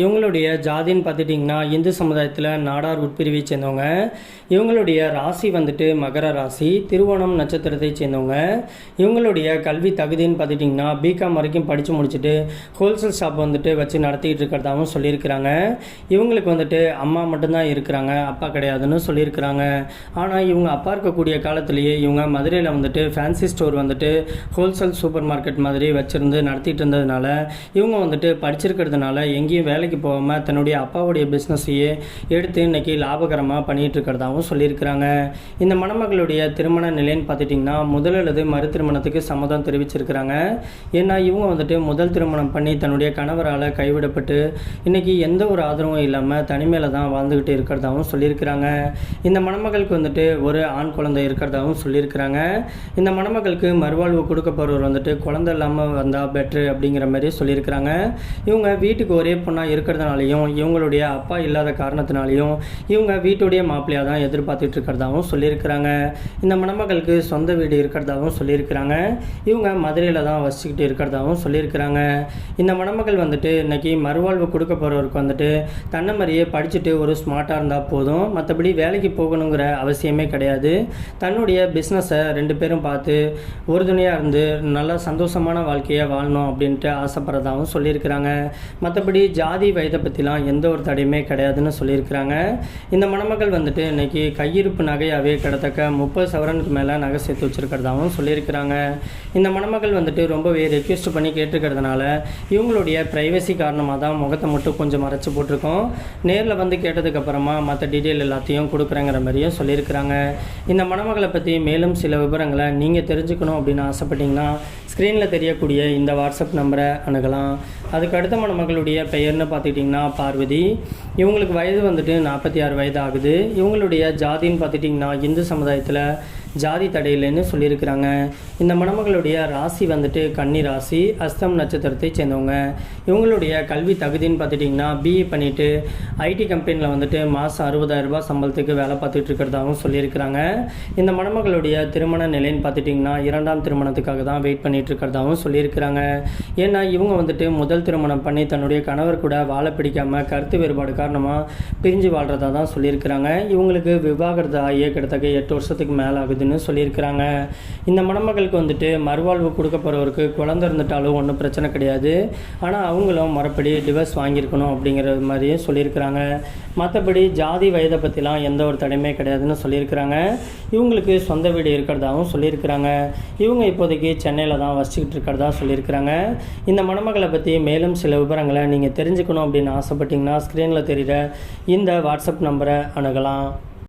இவங்களுடைய ஜாதின்னு பார்த்துட்டிங்கன்னா இந்து சமுதாயத்தில் நாடார் உட்பிரிவை சேர்ந்தவங்க இவங்களுடைய ராசி வந்துட்டு மகர ராசி திருவோணம் நட்சத்திரத்தை சேர்ந்தவங்க இவங்களுடைய கல்வி தகுதின்னு பார்த்துட்டிங்கன்னா பிகாம் வரைக்கும் படித்து முடிச்சுட்டு ஹோல்சேல் ஷாப் வந்துட்டு வச்சு நடத்திக்கிட்டு இருக்கிறதாகவும் சொல்லியிருக்கிறாங்க. இவங்களுக்கு வந்துட்டு அம்மா மட்டும்தான் இருக்கிறாங்க அப்பா கிடையாதுன்னு சொல்லியிருக்கிறாங்க. ஆனால் இவங்க அப்பா இருக்கக்கூடிய காலத்திலேயே இவங்க மதுரையில் வந்துட்டு ஃபேன்சி ஸ்டோர் வந்துட்டு ஹோல்சேல் சூப்பர் மார்க்கெட் மாதிரி வச்சுருந்து நடத்திட்டு இருந்ததுனால இவங்க வந்துட்டு படிச்சிருக்கிறதுனால எங்கேயும் வேலைக்கு போகாமல் தன்னுடைய அப்பாவுடைய பிஸ்னஸையே எடுத்து இன்றைக்கி லாபகரமாக பண்ணிகிட்டு இருக்கிறதாகவும் சொல்லியிருக்கிறாங்க. இந்த மணமகளுடைய திருமண நிலைன்னு பார்த்துட்டிங்கன்னா முதல் அல்லது மறு திருமணத்துக்கு சம்மதம் தெரிவிச்சிருக்கிறாங்க. ஏன்னா இவங்க வந்துட்டு முதல் திருமணம் பண்ணி தன்னுடைய கணவரால் கைவிடப்பட்டு இன்றைக்கி எந்த ஒரு ஆதரவும் இல்லாமல் தனிமையில் தான் வாழ்ந்துக்கிட்டு இருக்கிறதாகவும் சொல்லியிருக்கிறாங்க. இந்த மணமகளுக்கு வந்துட்டு ஒரு ஆண் குழந்தை இருக்கிறதாகவும் சொல்லியிருக்கிறாங்க. இந்த மணமகளுக்கு மறுவாழ்வு கொடுக்க போகிறவர் வந்துட்டு குழந்தை இல்லாமல் வந்தால் பெட்ரு அப்படிங்கிற மாதிரி சொல்லியிருக்கிறாங்க. இவங்க வீட்டுக்கு ஒரே பொண்ணாக இருக்கிறதுனாலையும் இவங்களுடைய அப்பா இல்லாத காரணத்தினாலையும் இவங்க வீட்டுடைய மாப்பிள்ளையாக தான் எதிர்பார்த்துட்டு இருக்கிறதாகவும் சொல்லியிருக்கிறாங்க. இந்த மணமகளுக்கு சொந்த வீடு இருக்கிறதாகவும் சொல்லியிருக்கிறாங்க. இவங்க மதுரையில் தான் வசிச்சுக்கிட்டு இருக்கிறதாகவும் சொல்லியிருக்கிறாங்க. இந்த மணமகள் வந்துட்டு இன்னைக்கு மறுவாழ்வு கொடுக்க போகிறவருக்கு வந்துட்டு தன்னை மாதிரியே படிச்சுட்டு ஒரு ஸ்மார்ட்டாக இருந்தால் போதும். மற்றபடி வேலைக்கு போகணுங்கிற அவசியமே கிடையாது. தன்னுடைய பிஸ்னஸை ரெண்டு பேரும் பார்த்து உறுதுணையாக இருந்து நல்லா சந்தோஷமான வாழ்க்கையை வாழணும் அப்படின்ட்டு ஆசைப்படுறதாகவும் சொல்லியிருக்கிறாங்க. மற்றபடி ஜாதி வயதை பற்றிலாம் எந்த ஒரு தடையுமே கிடையாதுன்னு சொல்லியிருக்கிறாங்க. இந்த மணமகள் வந்துட்டு இன்னைக்கு கையிருப்பு நகையாகவே கிடத்தக்க முப்பது சவரனுக்கு மேலே நகை சேர்த்து வச்சுருக்கிறதாகவும் சொல்லியிருக்கிறாங்க. இந்த மணமகள் வந்துட்டு ரொம்பவே ரெக்வெஸ்ட் பண்ணி கேட்டிருக்கிறதுனால இவங்களுடைய ப்ரைவசி காரணமாக தான் முகத்தை மட்டும் கொஞ்சம் மறைச்சி போட்டிருக்கோம். நேரில் வந்து கேட்டதுக்கப்புறமா மற்ற டீட்டெயில் எல்லாத்தையும் கொடுக்குறேங்கிற மாதிரியும் சொல்லியிருக்கிறாங்க. இந்த மணமகளை பற்றி மேலும் சில விவரங்களை நீங்கள் தெரிஞ்சுக்கணும் அப்படின்னு ஆசைப்பட்டீங்கன்னா ஸ்க்ரீனில் தெரியக்கூடிய இந்த வாட்ஸ்அப் நம்பரை அணுகலாம். அதுக்கு அடுத்த மணமகளுடைய பெயர்னு பார்த்துக்கிட்டிங்கன்னா பார்வதி. இவங்களுக்கு வயது வந்துட்டு நாற்பத்தி ஆறு வயது ஆகுது இவங்களுடைய ஜாதின்னு பார்த்துட்டிங்கன்னா இந்து சமுதாயத்தில் ஜாதி தடையில்லைன்னு சொல்லியிருக்கிறாங்க. இந்த மணமகளுடைய ராசி வந்துட்டு கன்னி ராசி அஸ்தம் நட்சத்திரத்தை சேர்ந்தவங்க. இவங்களுடைய கல்வி தகுதின்னு பார்த்துட்டிங்கன்னா பிஏ பண்ணிவிட்டு ஐடி கம்பெனியில் வந்துட்டு மாதம் அறுபதாயிரம் ரூபாய் சம்பளத்துக்கு வேலை பார்த்துட்டு இருக்கிறதாகவும் சொல்லியிருக்கிறாங்க. இந்த மணமகளுடைய திருமண நிலைன்னு பார்த்துட்டிங்கன்னா இரண்டாம் திருமணத்துக்காக தான் வெயிட் பண்ணிகிட்டு இருக்கிறதாகவும் சொல்லியிருக்கிறாங்க. ஏன்னா இவங்க வந்துட்டு முதல் திருமணம் பண்ணி தன்னுடைய கணவர் கூட வாழ பிடிக்காம கருத்து வேறுபாடு காரணமாக பிரிஞ்சு வாழ்கிறதா தான் சொல்லியிருக்கிறாங்க. இவங்களுக்கு விவாகரத்து ஆகிய கிட்டத்தக்க எட்டு வருஷத்துக்கு மேலே ஆகுதுன்னு சொல்லியிருக்கிறாங்க. இந்த மணமகளுக்கு வந்துட்டு மறுவாழ்வு கொடுக்க போகிறவருக்கு குழந்தை இருந்துட்டாலும் ஒன்றும் பிரச்சனை கிடையாது. ஆனால் அவங்களும் மறுபடி டிவர்ஸ் வாங்கியிருக்கணும் அப்படிங்கிற மாதிரியே சொல்லியிருக்கிறாங்க. மற்றபடி ஜாதி வயதை பற்றிலாம் எந்த ஒரு தடையுமே கிடையாதுன்னு சொல்லியிருக்கிறாங்க. இவங்களுக்கு சொந்த வீடு இருக்கிறதாகவும் சொல்லியிருக்கிறாங்க. இவங்க இப்போதைக்கு சென்னையில் தான் வசிச்சுக்கிட்டு இருக்கிறதா சொல்லியிருக்கிறாங்க. இந்த மணமகளை பற்றி மேலும் சில விவரங்களை நீங்கள் தெரிஞ்சுக்கணும் அப்படின்னு ஆசைப்பட்டீங்கன்னா ஸ்க்ரீனில் தெரிகிற இந்த வாட்ஸ்அப் நம்பரை அணுகலாம்.